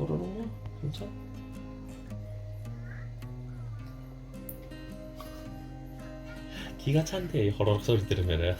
호로록이야? 괜찮아? 기가 찬데 호로록 소리 들으면은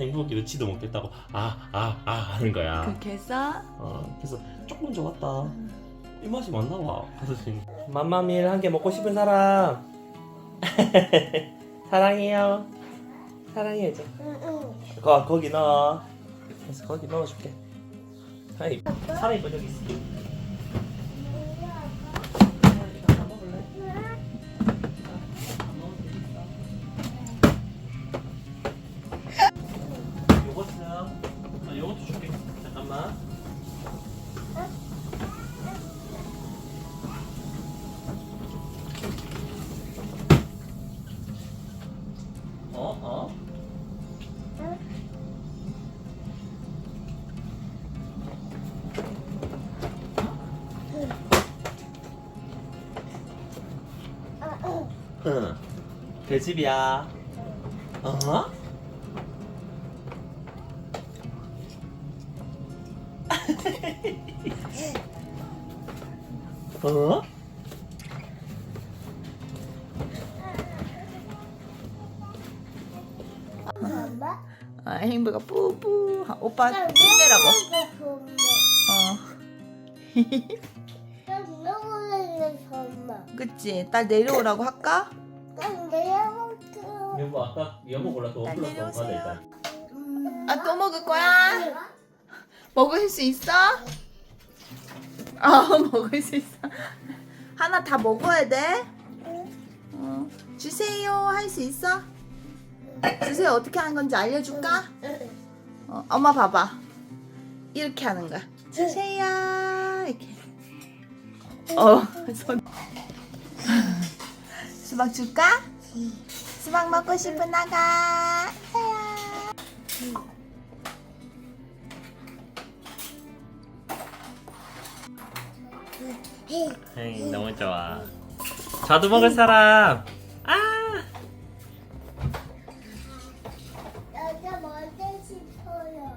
행복이 넣지도 못했다고 아 아 아 하는 거야. 그렇게 해서? 어, 그래서 조금 좋았다. 입맛이 맞나 봐 아저씨. 맘마밀 한 개 먹고 싶은 사람. 사랑해요. 사랑해야죠 거, 거기 넣어. 그래서 거기 넣어줄게. 사이 사이 번역 있어 요 응. 그 집이야. 어? 어? 엄마? 아, 행복아 뿌뿌 오빠 힘내라고 어 엄마. 그치 딸 내려오라고 할까? 내려볼게. 여보 아까 여보 골라서 날 원플러스 내려오세요. 원받아 일단. 아 또 먹을 거야? 먹을 수 있어? 아 먹을 수 있어 하나 다 먹어야 돼? 어. 주세요 할 수 있어? 주세요 어떻게 하는 건지 알려줄까? 어, 엄마 봐봐 이렇게 하는 거야 주세요 이렇게 어 손 수박 줄까? 수박 먹고 싶은 아가. 사야. 에이, 너무 좋아. 저도 먹을 사람. 아. 여자 먹고 싶어요.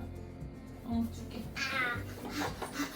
어, 줄게. 아.